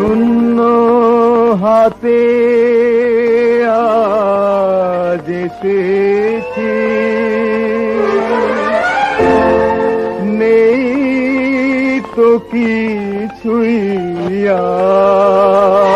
শূন্য হাতে আজ নেই তো কিছুই আর।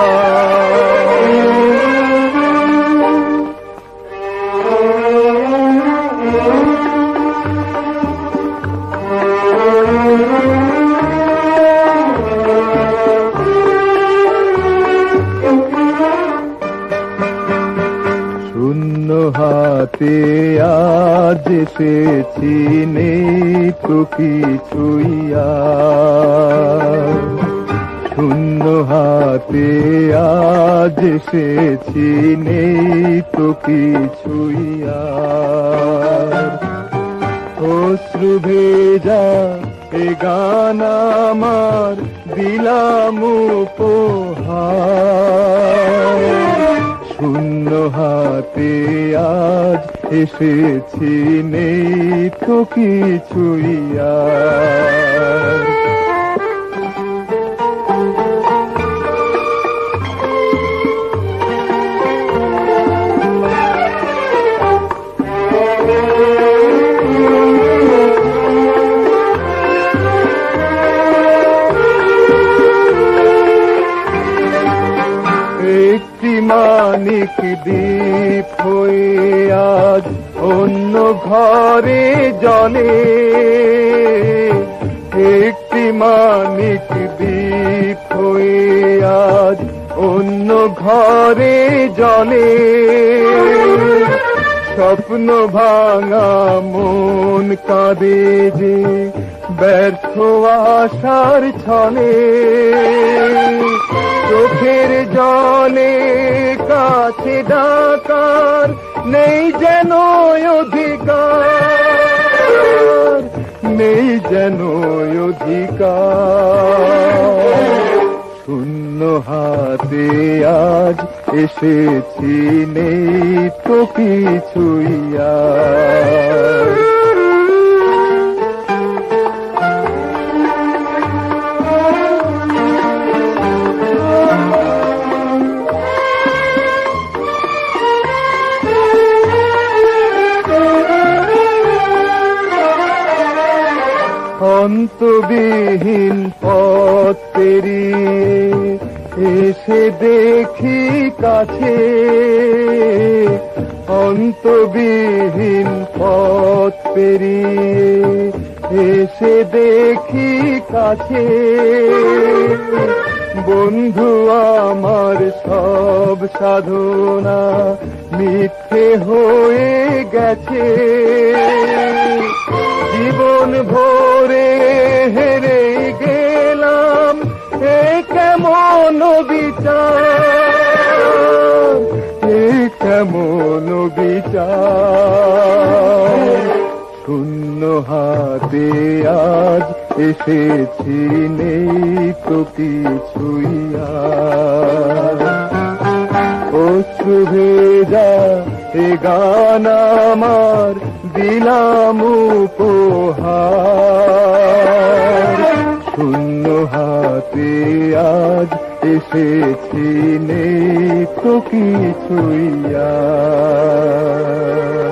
হাতে আজ এসেছি নেই তো কিছুই আর। শূন্য হাতে আজ এসেছি নেই তো কিছুই। অশ্রু ভেজা এ গান আমার দিলাম শূন্য হাতে আজ এসেছি নেই তো কিছুই একটি মানিক দ্বীপ হয়ে আজ অন্য ঘরে জলে। একটি মানিক দ্বীপ হয়ে আজ অন্য ঘরে জলে। স্বপ্ন ভাঙা মন কাঁদে যে ব্যর্থ আশার ছলে চোখের জলে কাছে ডাকার নেই যেন অধিকার, নেই যেন অধিকার। শূন্য হাতে আজ এসেছি, নেই তো কিছুই আর। অন্তবিহীন পথ পেরিয়ে এসে দেখি কাছে অন্তবিহীন পথ পেরিয়ে এসে দেখি কাছে। বন্ধু আমার সব সাধনা মিথ্যে হয়ে গেছে। জীবন ভরে বিচার কেমন বিচার? শূন্য হাতে আজ এসেছি, নেই তো কিছুই অশ্রু ভেজা এ গান আমার, দিলাম উপহার। এসেছি নেই তো কিছুই আর।